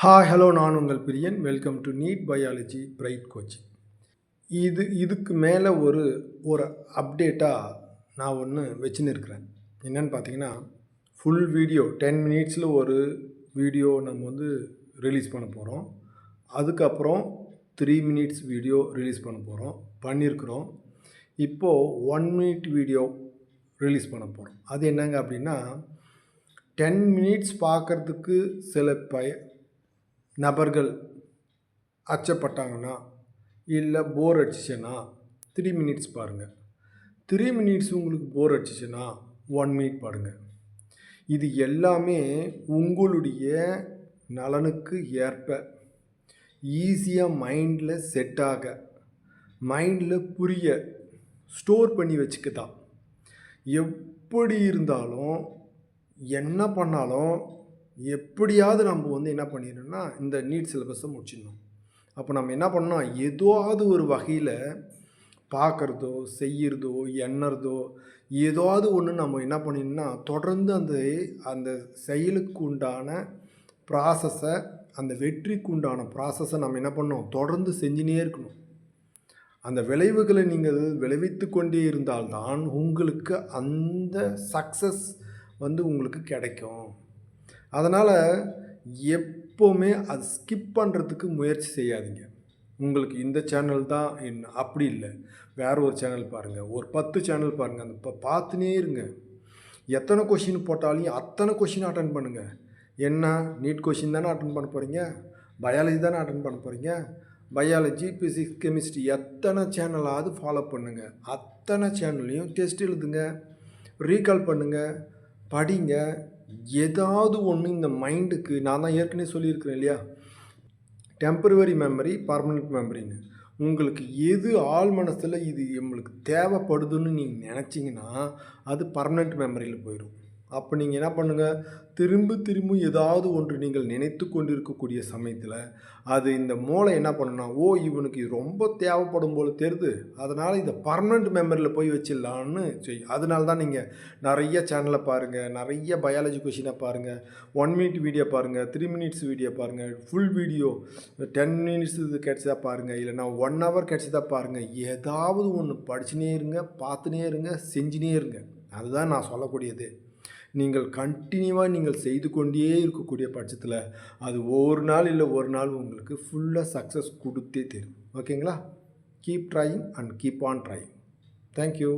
Hi hello நான் உங்கள் Priyan. Welcome to NEET biology bright coaching இது இதுக்கு மேலே ஒரு ஒரு அப்டேட்டாக நான் ஒன்று வச்சுன்னு இருக்கிறேன் என்னென்னு பார்த்தீங்கன்னா ஃபுல் வீடியோ டென் மினிட்ஸில் ஒரு வீடியோ நம்ம வந்து ரிலீஸ் பண்ண போகிறோம் அதுக்கப்புறம் த்ரீ மினிட்ஸ் வீடியோ ரிலீஸ் பண்ண போகிறோம் பண்ணியிருக்கிறோம் இப்போது ஒன் மினிட் வீடியோ ரிலீஸ் பண்ண போகிறோம் அது என்னங்க அப்படின்னா டென் மினிட்ஸ் பார்க்குறதுக்கு சில பய நபர்கள் அச்சப்பட்டாங்கன்னா இல்லை போர் அடிச்சிச்சுன்னா த்ரீ மினிட்ஸ் பாருங்கள் த்ரீ மினிட்ஸ் உங்களுக்கு போர் அடிச்சிச்சுன்னா ஒன் மினிட் பாருங்கள் இது எல்லாமே உங்களுடைய நலனுக்கு ஏற்ப ஈஸியாக மைண்டில் செட் ஆக மைண்டில் புரிய ஸ்டோர் பண்ணி வச்சுக்க தான் எப்படி இருந்தாலும் என்ன பண்ணாலும் எப்படியாவது நம்ம வந்து என்ன பண்ணிடணும்னா இந்த நீட் சிலபஸை முடிச்சிடணும். அப்போ நம்ம என்ன பண்ணோம் ஏதோவது ஒரு வகையில் பார்க்குறதோ செய்கிறதோ எண்ணுறதோ ஏதாவது ஒன்று நம்ம என்ன பண்ணிடணும்னா தொடர்ந்து அந்த அந்த செயலுக்கு உண்டான ப்ராசஸை அந்த வெற்றிக்கு உண்டான ப்ராசஸை நம்ம என்ன பண்ணோம் தொடர்ந்து செஞ்சுனே இருக்கணும். அந்த விளைவுகளை நீங்கள் விளைவித்து கொண்டே இருந்தால்தான் உங்களுக்கு அந்த சக்ஸஸ் வந்து உங்களுக்கு கிடைக்கும். அதனால் எப்போவுமே அது ஸ்கிப் பண்ணுறதுக்கு முயற்சி செய்யாதீங்க. உங்களுக்கு இந்த சேனல் தான் என்ன அப்படி இல்லை. வேறு ஒரு சேனல் பாருங்கள் ஒரு பத்து சேனல் பாருங்கள் அந்த இப்போ பார்த்துனே இருங்க. எத்தனை கொஷின் போட்டாலும் அத்தனை கொஷின் அட்டன் பண்ணுங்கள் என்ன? நீட் கொஷின் தானே அட்டன் பண்ண போகிறீங்க பயாலஜி தானே அட்டன் பண்ண போகிறீங்க பயாலஜி ஃபிசிக்ஸ் கெமிஸ்ட்ரி எத்தனை சேனலாவது ஃபாலோ பண்ணுங்கள் அத்தனை சேனல்லையும் டெஸ்ட் எழுதுங்க. ரீகால் பண்ணுங்கள் படிங்க. ஏதாவது ஒன்று இந்த மைண்டுக்கு நான் தான் ஏற்கனவே சொல்லியிருக்கிறேன் இல்லையா? டெம்பரவரி மெமரி பர்மனெண்ட் மெமரின்னு உங்களுக்கு எது ஆள் மனசில் இது நம்மளுக்கு தேவைப்படுதுன்னு நீங்கள் நினச்சிங்கன்னா அது பர்மனெண்ட் மெமரியில் போயிடும் அப்போ நீங்கள் என்ன பண்ணுங்கள் திரும்ப திரும்ப ஏதாவது ஒன்று நீங்கள் நினைத்து கொண்டிருக்கக்கூடிய சமயத்தில் அது இந்த மூளை என்ன பண்ணுன்னா ஓ இவனுக்கு இது ரொம்ப தேவைப்படும் போல் தெரியுது அதனால் இதை பர்மனெண்ட் மெமரியில் போய் வச்சிடலான்னு செய். அதனால தான் நீங்கள் நிறைய சேனலை பாருங்கள் நிறைய பயாலஜி கொஷினை பாருங்கள் ஒன் மினிட் வீடியோ பாருங்கள் த்ரீ மினிட்ஸ் வீடியோ பாருங்கள் ஃபுல் வீடியோ டென் மினிட்ஸ் இது கிடச்சதா பாருங்கள் இல்லைனா ஒன் ஹவர் கிடச்சதா பாருங்கள் ஏதாவது ஒன்று படிச்சுனே இருங்க பார்த்துனே இருங்க செஞ்சுனே இருங்க. அதுதான் நான் சொல்லக்கூடியது. நீங்கள் கண்டினியூவாக நீங்கள் செய்து கொண்டே இருக்கக்கூடிய பட்சத்தில் அது ஒரு நாள் இல்லை ஒரு நாள் உங்களுக்கு ஃபுல்லாக சக்ஸஸ் கொடுத்தே தரும். ஓகேங்களா keep trying and keep on trying thank you